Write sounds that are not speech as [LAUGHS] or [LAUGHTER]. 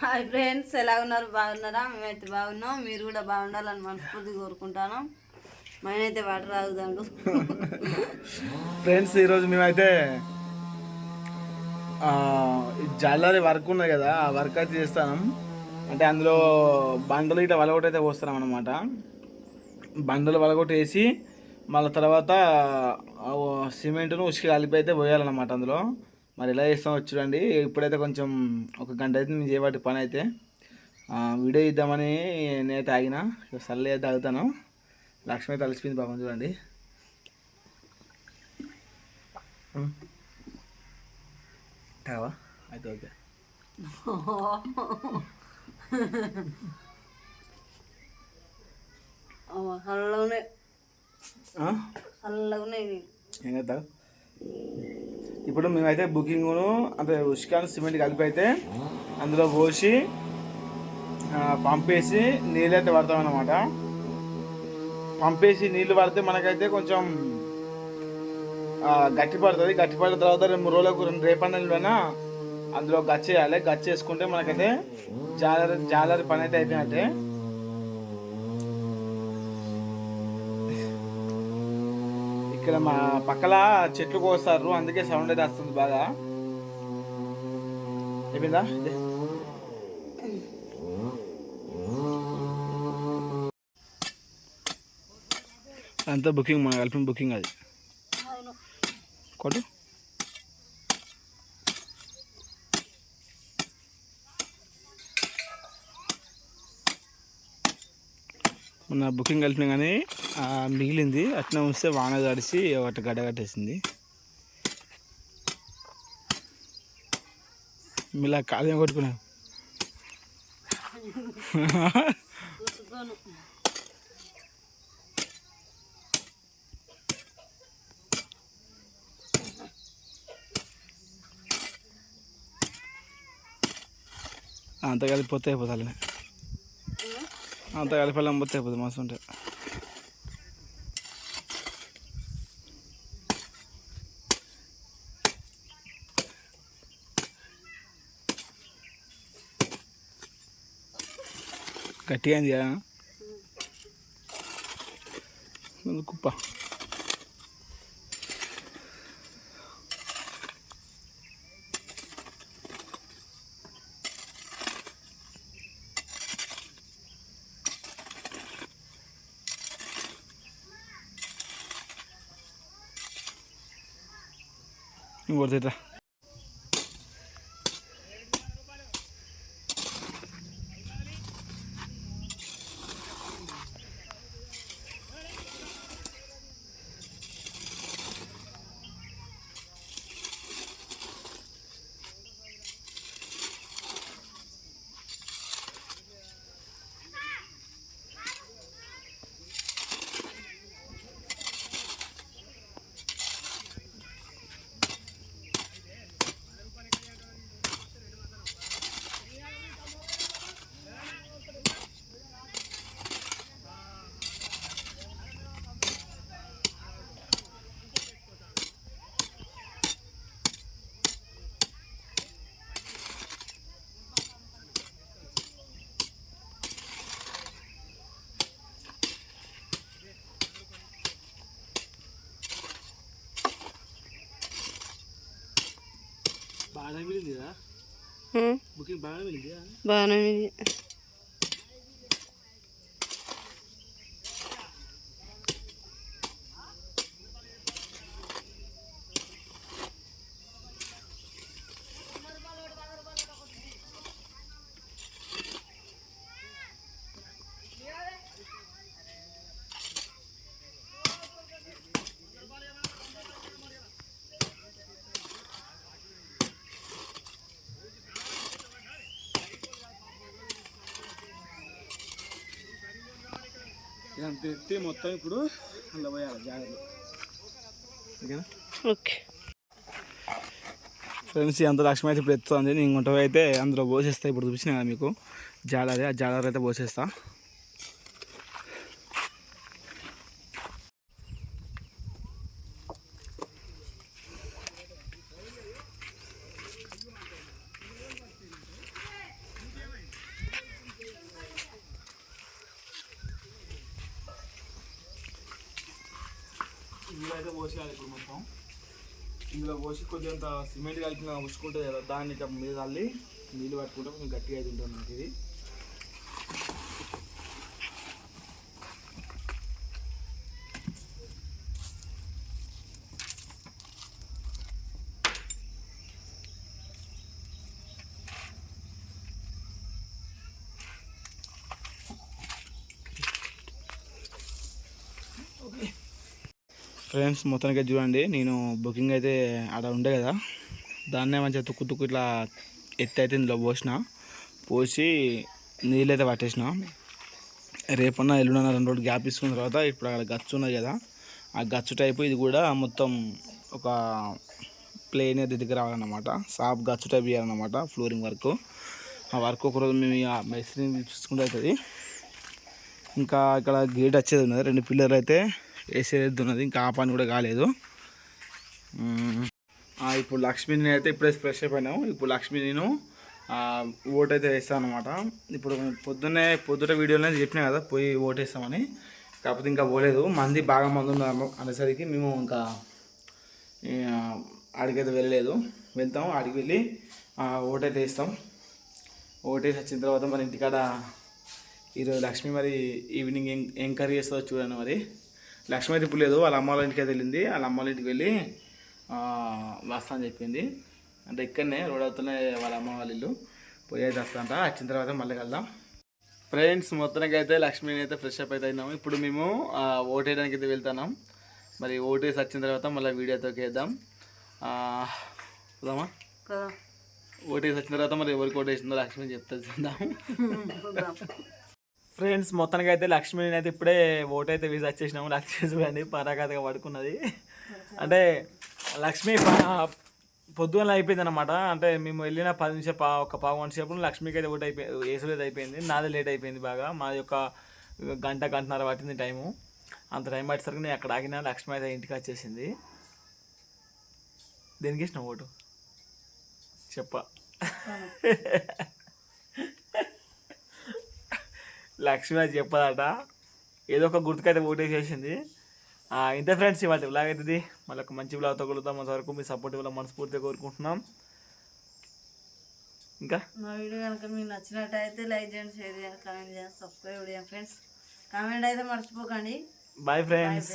Hi friends ఎలా ఉన్నారు? బాగున్నారా? మేమైతే బాగున్నాం. మీరు కూడా బాగుండాలని మనస్ఫూర్తి కోరుకుంటాను మేమైతే వాటర్ తాగుదాడు ఫ్రెండ్స్ ఈరోజు మేమైతే జల్లరి జాలరీ వర్క్ ఉన్నది కదా ఆ వర్క్ అయితే చేస్తాం అంటే అందులో బండలు ఇట్లా వలగొట్టి అయితే పోస్తున్నాం అనమాట బండలు వలగొట్టి వేసి మళ్ళీ తర్వాత సిమెంట్ను ఉసిరి కలిపి అయితే పోయాలన్నమాట అందులో. మరి ఎలా చేస్తామో చూడండి. ఇప్పుడైతే కొంచెం ఒక గంట అయితే నేను చేయబట్టి పని అయితే వీడియో ఇద్దామని ఇక సర్లే అయితే ఆగుతాను. లక్ష్మి అయితే అలసిపోయింది పాపం చూడండి. తావా? అయితే ఓకే. ఆ? చల్లగానే ఏం చేద్దాం ఇప్పుడు మేమైతే బుకింగ్ను అంటే ఉష్కాన్ సిమెంట్ కలిపి అయితే అందులో పోసి పంపేసి నీళ్ళు అయితే పడతాం అన్నమాట పంపేసి నీళ్ళు పడితే మనకైతే కొంచెం గట్టి పడుతుంది. గట్టి పడిన తర్వాత రెండు మూడు రోజులకు రెండు రేపన్నెలైనా అందులో గచ్చేయాలి. గచ్చేసుకుంటే మనకైతే జాలరి జాలరి పని అయితే అయిపోయినట్టే. ఇక్కడ మా పక్కల చెట్లు కోస్తారు. అందుకే సౌండ్ అయితే వస్తుంది బాగా. అయిపోయిందా. అంతా బుకింగ్ మన కలిపిన బుకింగ్ అది. కొట్టు మొన్న బుకింగ్ కలిపిన కానీ మిగిలింది. అట్నే ఉంచితే వాన తడిచి ఒకటి గడ్డ కట్టేసింది. మీలా కాలేం కొట్టుకున్నా అంత అంత కలిపిపోతే అయిపోతాయి అంత కలిపి పోతే అయిపోతుంది మస్తు ఉంటాయి గట్టిగా అయింది కదా? కుప్ప. 我在这。బాగా మిగిలిందిరా బుకింగ్ బాగా మిగిలింది. ఇదంతా ఎత్తి మొత్తం ఇప్పుడు అందులో పోయాలి జాగ్రత్త. ఓకే. ఫ్రెండ్స్ అంత లక్ష్మి అయితే ఇప్పుడు ఎత్తుతుంది. నేను గుంట అయితే అందులో పోసేస్తా. ఇప్పుడు చూపించిన కదా మీకు. జాలరీ ఆ జాలరీ అయితే పోసేస్తా. ఇందులో పోసేయాలి ఇప్పుడు మొత్తం. ఇందులో పోసి కొద్దిగంత సిమెంట్ కలిపిన ఉసుకుంటుంది కదా దాన్ని మీద చల్లి నీళ్ళు పట్టుకుంటే కొంచెం గట్టిగా అయితే ఉంటుంది నాకు ఇది. ఫ్రెండ్స్ మొత్తానికి చూడండి నేను బుకింగ్ అయితే అక్కడ ఉండే కదా. దాన్నే మంచిగా తుక్కు తుక్కు ఇట్లా ఎత్తి అయితే ఇందులో పోసిన. పోసి నీళ్ళు అయితే పట్టేసిన. రేపన్నా ఎల్లుండన్నా రెండు రోజులు గ్యాప్ తీసుకున్న తర్వాత ఇప్పుడు అక్కడ గచ్చు ఉన్నది కదా ఆ గచ్చు టైపు ఇది కూడా మొత్తం ఒక ప్లేన్ దగ్గర రావాలన్నమాట. సాప్ గచ్చు టైప్ చేయాలన్నమాట ఫ్లోరింగ్ వర్క్. ఆ వర్క్ ఒకరోజు మేము ఇక మేస్త్రిని పిలుచుకుంటే అవుతుంది. ఇంకా ఇక్కడ గేట్ వచ్చేది ఉన్నది రెండు పిల్లర్లు అయితే. వేసేది ఉన్నది ఇంకా ఆ పని కూడా కాలేదు. ఇప్పుడు లక్ష్మిని అయితే ఇప్పుడే ఫ్రెష్ అయిపోయినాము ఇప్పుడు లక్ష్మి నేను ఆ, ఓటు అయితే వేస్తాను అనమాట ఇప్పుడు పొద్దున్నే పొద్దుట వీడియోలో చెప్పినా కదా పోయి ఓట్ వేస్తామని. కాకపోతే ఇంకా పోలేదు. మంది బాగా మంది ఉన్నారు అనేసరికి మేము ఇంకా ఈ, ఆడికైతే వెళ్ళలేదు. వెళ్తాం ఆడికి వెళ్ళి ఓటైతే అయితే వేస్తాం. ఓటు వేసి వచ్చిన తర్వాత మరి ఇంటికాడ ఈరోజు లక్ష్మి మరి ఈవినింగ్ ఏం ఏం కర్రీ చేస్తుందో చూడండి మరి. లక్ష్మి అయితే ఇప్పుడు లేదు వాళ్ళ అమ్మ వాళ్ళ ఇంటికి అయితే వెళ్ళింది. వాళ్ళ అమ్మ వాళ్ళ ఇంటికి వెళ్ళి వస్తా అని చెప్పింది. అంటే ఇక్కడనే రోడ్ అవుతూనే వాళ్ళ అమ్మ వాళ్ళ ఇల్లు. పోయి అయితే వస్తా వచ్చిన తర్వాత మళ్ళీ కలుద్దాం. ఫ్రెండ్స్ మొత్తానికి అయితే లక్ష్మిని అయితే ఫ్రెష్ అప్ అయితే అయినాము. ఇప్పుడు మేము ఓటు వేయడానికి అయితే వెళ్తున్నాం. మరి ఓటు వేసి వచ్చిన తర్వాత మళ్ళీ వీడియోతో వేద్దాం చూద్దామా కదా ఓటు వేసి వచ్చిన తర్వాత మరి ఎవరికి ఓటు వేసిందో లక్ష్మి చెప్తా చూద్దాం. [LAUGHS] ఫ్రెండ్స్ మొత్తానికి అయితే లక్ష్మిని అయితే ఇప్పుడే ఓటు అయితే వీసి వచ్చేసినాము లక్ష్మి చూడండి పరాకాతగా పడుకున్నది. అంటే లక్ష్మి పొద్దున అయిపోయింది అనమాట అంటే మేము వెళ్ళిన పది నిమిషం పా ఒక పావు గంట సేపు లక్ష్మికి అయితే ఓట్ అయిపోయి వేసులేదు అయిపోయింది. నాది లేట్ అయిపోయింది బాగా. మాది ఒక గంట గంటన్నర పట్టింది టైము. అంత టైం పట్టేసరికి నేను అక్కడ ఆగిన లక్ష్మి అయితే ఇంటికి వచ్చేసింది. దేనికి ఇష్టం ఓటు? చెప్ప. లక్ష్మి అది చెప్పదట ఏదో ఒక గుర్తుకైతే ఓటేసేసింది ఆ, ఇంతే ఫ్రెండ్స్ ఇవాళ బ్లాగ్ అవుతుంది మళ్ళీ ఒక మంచి బ్లాగ్తో కలుగుతాం అంతవరకు మీ సపోర్ట్ ఇవ్వాలి మనస్ఫూర్తిగా కోరుకుంటున్నాం. ఇంకా? మా వీడియో కనుక మీకు నచ్చినట్టయితే లైక్ చేయండి షేర్ చేయండి కామెంట్ చేయండి సబ్స్క్రైబ్ చేయండి ఫ్రెండ్స్ కామెంట్ అయితే మర్చిపోకండి. Bye friends